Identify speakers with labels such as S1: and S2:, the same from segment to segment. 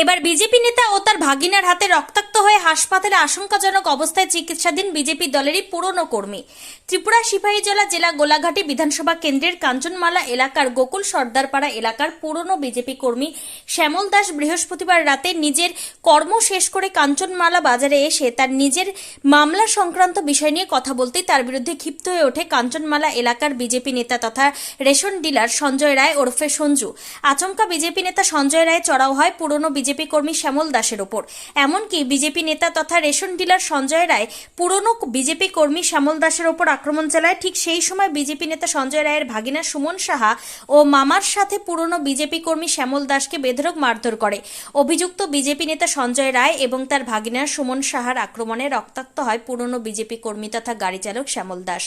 S1: এবার বিজেপি নেতা ও তার ভাগিনার হাতে রক্তাক্ত হয়ে হাসপাতালে আশঙ্কাজনক অবস্থায় চিকিৎসাধীন বিজেপি দলেরই পুরনো কর্মী। ত্রিপুরা সিপাহীজলা জেলা গোলাঘাটি বিধানসভা কেন্দ্রের কাঞ্চনমালা এলাকার গোকুল সর্দারপাড়া এলাকার পুরনো বিজেপি কর্মী শ্যামল দাস বৃহস্পতিবার রাতে নিজের কর্ম শেষ করে কাঞ্চনমালা বাজারে এসে তার নিজের মামলা সংক্রান্ত বিষয় নিয়ে কথা বলতেই তার বিরুদ্ধে ক্ষিপ্ত হয়ে ওঠে কাঞ্চনমালা এলাকার বিজেপি নেতা তথা রেশন ডিলার সঞ্জয় রায় ওরফে সঞ্জু। আচমকা বিজেপি নেতা সঞ্জয় রায় চড়াও হয় পুরনো বিজেপি কর্মী শ্যামল দাসের ওপর। এমনকি বিজেপি নেতা তথা রেশন ডিলার সঞ্জয় রায়, পুরনো বিজেপি কর্মী শ্যামল দাসের ওপর আক্রমণ চালায়। ঠিক সেই সময় বিজেপি নেতা সঞ্জয় রায়ের ভাগিনা সুমন সাহা ও মামার সাথে পুরনো বিজেপি কর্মী শ্যামল দাসকে বেধরক মারধর করে। অভিযুক্ত বিজেপি নেতা সঞ্জয় রায় এবং তার ভাগিনা সুমন সাহার আক্রমণে রক্তাক্ত হয় পুরনো বিজেপি কর্মী তথা গাড়ি চালক শ্যামল দাস।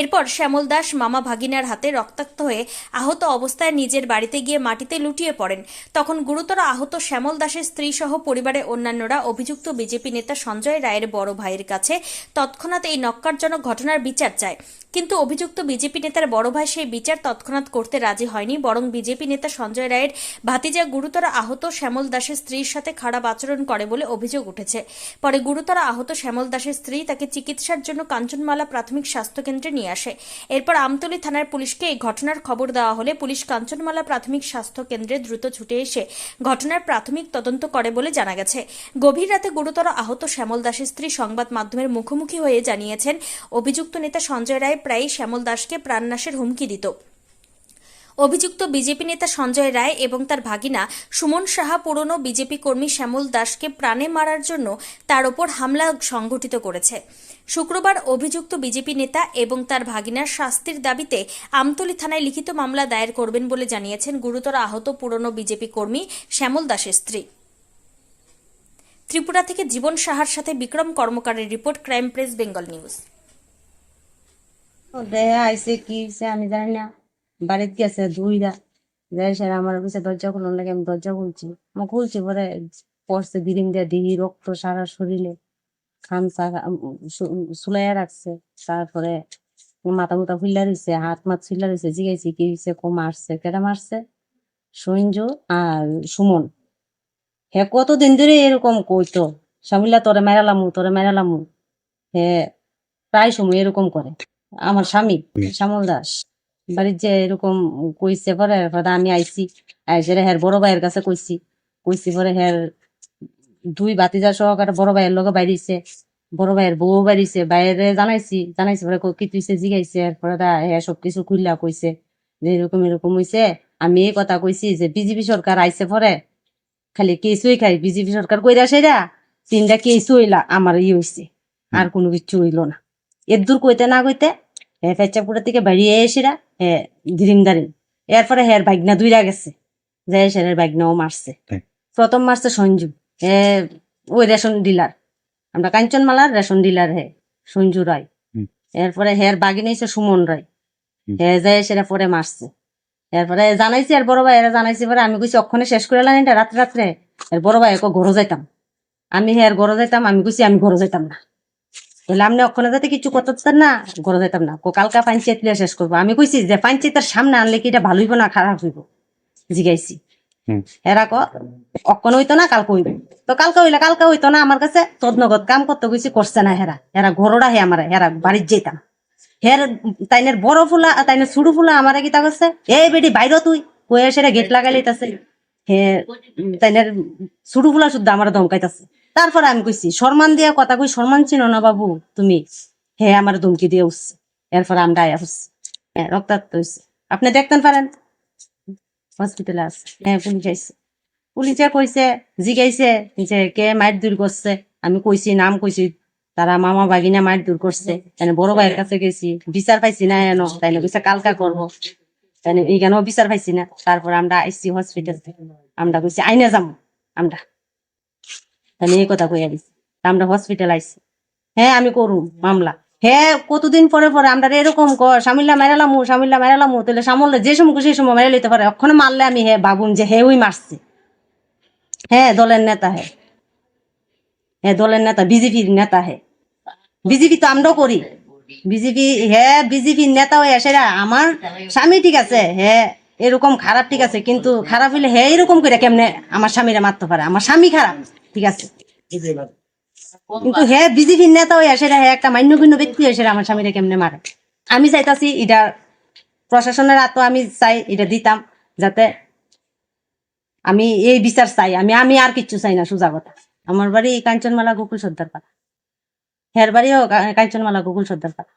S1: এরপর শ্যামল দাস মামা ভাগিনার হাতে রক্তাক্ত হয়ে আহত অবস্থায় নিজের বাড়িতে গিয়ে মাটিতে লুটিয়ে পড়েন। তখন গুরুতর আহত শ্যামল দাসের স্ত্রী সহ পরিবারের অন্যান্যরা অভিযুক্ত বিজেপি নেতা সঞ্জয় রায়ের বড় ভাইয়ের কাছে তৎক্ষণাৎ এই নক্কারজনক ঘটনার বিচার চায়। কিন্তু অভিযুক্ত বিজেপি নেতার বড় ভাই সেই বিচার তৎক্ষণাৎ করতে রাজি হয়নি, বরং বিজেপি নেতা সঞ্জয় রায়ের ভাতিজা গুরুতর আহত শ্যামল দাসের স্ত্রীর সাথে খারাপ আচরণ করে বলে অভিযোগ উঠেছে। পরে গুরুতর আহত শ্যামল দাসের স্ত্রী তাকে চিকিৎসার জন্য কাঞ্চনমালা প্রাথমিক স্বাস্থ্য কেন্দ্রে নিয়ে আসে। এরপর আমতলী থানার পুলিশকে এই ঘটনার খবর দেওয়া হলে পুলিশ কাঞ্চনমালা প্রাথমিক স্বাস্থ্য কেন্দ্রে দ্রুত ছুটে এসে ঘটনার প্রাথমিক তদন্ত করে বলে জানা গেছে। গভীর রাতে গুরুতর আহত শ্যামল দাসের স্ত্রী সংবাদ মাধ্যমের মুখোমুখি হয়ে জানিয়েছেন, অভিযুক্ত নেতা সঞ্জয় রায় প্রায়ই শ্যামল দাসকে প্রাণনাশের হুমকি দিত। অভিযুক্ত বিজেপি নেতা সঞ্জয় রায় এবং তার ভাগিনা সুমন সাহা পুরনো বিজেপি কর্মী শ্যামল দাসকে প্রাণে মারার জন্য তার ওপর হামলা সংঘটিত করেছে। শুক্রবার অভিযুক্ত বিজেপি নেতা এবং তার ভাগিনার শাস্তির দাবিতে আমতলী থানায় লিখিত মামলা দায়ের করবেন বলে জানিয়েছেন গুরুতর আহত পুরনো বিজেপি কর্মী শ্যামল দাসের স্ত্রী। ত্রিপুরা থেকে জীবন সাহার সাথে Bikram কর্মকারের report crime press, Bengal News.
S2: আইসে কি আমি জানি না। বাড়িতে গেছে দুইরা যাই স্যার আমার কাছে দরজা খুলন লাগে আমি দরজা খুলছি? আমি খুলছি পরে পড়ছে বিরিং দিয়ে দিহি রক্ত সারা শরীরে। খামচা সুলাইয়া রাখছে। তারপরে মাথা মুথা ফুল্লা রয়েছে হাত মাত ফুল্লা রয়েছে জিগাইছি কি হয়েছে কো মারছে কেটা মারছে? সঞ্জু আর সুমন। হে কতদিন ধরে এরকম কইতো? সামিল্লা তোরে মেরালামু তোরে মেরালামু। হে প্রায় সময় এরকম করে। আমার স্বামী শ্যামল দাস। বাড়ির যে এরকম কইছে পরে পরে আমি আইছি আইসে হের বড় ভাইয়ের কাছে কইছি। কইছি পরে হের দুই বাতি বাতিজা সহকারে বড় ভাইয়ের লগে বাইরিছে বড় ভাইয়ের বউ বাইরিছে বাইরে জানাইছি জানাইছি পরে ক- তুইছে জিগাইছে এরপরে দা হে সব কিছু খুললা কইছে যে এরকম এরকম হইছে। আমি এই কথা কইছি যে বিজেপি সরকার আইছে পরে খালি কেসুই খাই বিজেপি সরকার কইরা সেরা তিনটা কেসু হইলা আমার ই হইছে আর কোনো কিছু হইল না। এর দূর কইতে না কইতে হে পেচাপুরের থেকে বাড়িয়ে এসেরা হে দিরিম দারিম এরপরে হের ভাগনা দুইরা গেছে। যে সেরের ভাগনাও মারছে। প্রথম মারছে সঞ্জু। হে ওই রেশন ডিলার। আমরা কাঞ্চনমালার রেশন ডিলার হে সঞ্জু রায়। এরপরে হের বাগিনে এসে সুমন রায়। হে যে সেরা পরে মারছে। এরপরে জানাইছি আর বড় ভাই এরা জানাইছি পরে আমি কইছি অক্ষণে শেষ করে এলাম এটা রাত্রে রাত্রে। এর বড় ভাই একো ঘরে যাইতাম। আমি হের ঘরে যাইতাম আমি কইছি আমি ঘরে যাইতাম না। বলে আপনি অক্ষণে যাতে কিছু করতে না? ঘরে যাইতাম না। কো কালকা পাঞ্চায়েত লিয়ে শেষ করব। আমি কইছি যে পাঞ্চায়েতের সামনে আনলে কি এটা ভালো হইব না খারাপ হইব? জিগাইছি। এরা ক অক্ষণ হইতো না কালকে হইব। তো কালকে হইলে কালকে হইতো না আমার কাছে তদনগত কাম করতে গেছি করছে না হেরা। হেরা ঘরোটা হে আমার হেরা বাড়ির যেতাম হের তাইনের বড় ফুলা তাইনের ছোট ফুলা আমার কিতা করছে? এই বেটি বাইর তুই। কয়ে সেটা গেট লাগাই লইতাছে। হে তাইনের ছোট ফুলা শুদ্ধ আমার ধমকাইতাছে। তারপরে আমি কইছি সম্মান দিয়া কথা কই সম্মান চিনো না বাবু তুমি? হে আমার ধমকি দিয়ে উঠছে। এরপর আমরা আয়া হচ্ছে হ্যাঁ রক্তাক্ত হয়েছে আপনি দেখতেন পারেন? হসপিটালে আছে। হ্যাঁ পুলিশ আইছে। পুলিশে কইছে, জিগাইছে, যে কে মাইর দূর করছে। আমি কইছি, নাম কইছি, তারা মামা বাগিনা মাইর দূর করছে। তাই বড় ভাইয়ের কাছে গেছি, বিচার পাইছি না এনো তাই কইছে, কালকা করব। তাই এইখানেও বিচার পাইছি না। তারপর আমরা আইসি হসপিটাল। আমরা কইছি, আইনে যাব আমরা তাহলে এই কথা কইয়া দিছি। আমরা হসপিটাল আইছি হ্যাঁ আমি করুম, মামলা। হ্যাঁ কতদিন পরে পরে আমরা এরকম কর সামিল্লা মেরালামু সামিল্লা মেরালামু তাহলে সামলে যে সময় সেই সময় মেরে লইতে পারে। ওখানে মারলে আমি হ্যাঁ বাবুম যে হে ওই মারছে। হ্যাঁ দলের নেতা হ্যাঁ হ্যাঁ দলের নেতা, বিজেপির নেতা হ্যাঁ বিজেপি তো আমরাও করি। বিজেপি হ্যাঁ বিজেপির নেতা হয়ে সেরা। আমার স্বামী ঠিক আছে হ্যাঁ এরকম খারাপ ঠিক আছে, কিন্তু খারাপ হইলে হে এরকম করে কেমনে আমার স্বামীরা মারতে পারে? আমার স্বামী খারাপ। ঠিক আছে। কিন্তু হে বিজেপির নেতা হয়ে আসে হে একটা মান্যগণ্য ব্যক্তি হয়ে এসে আমার স্বামীরা কেমনে মারে? আমি চাইতাছি এটা প্রশাসনের হাতও আমি চাই এটা দিতাম যাতে আমি এই বিচার চাই। আমি আমি আর কিচ্ছু চাই না সোজা কথা। আমার বাড়ি কাঞ্চনমালা গোকুল সর্দার পাড়া হের বাড়িও কাঞ্চনমালা গোকুল সর্দার পাড়া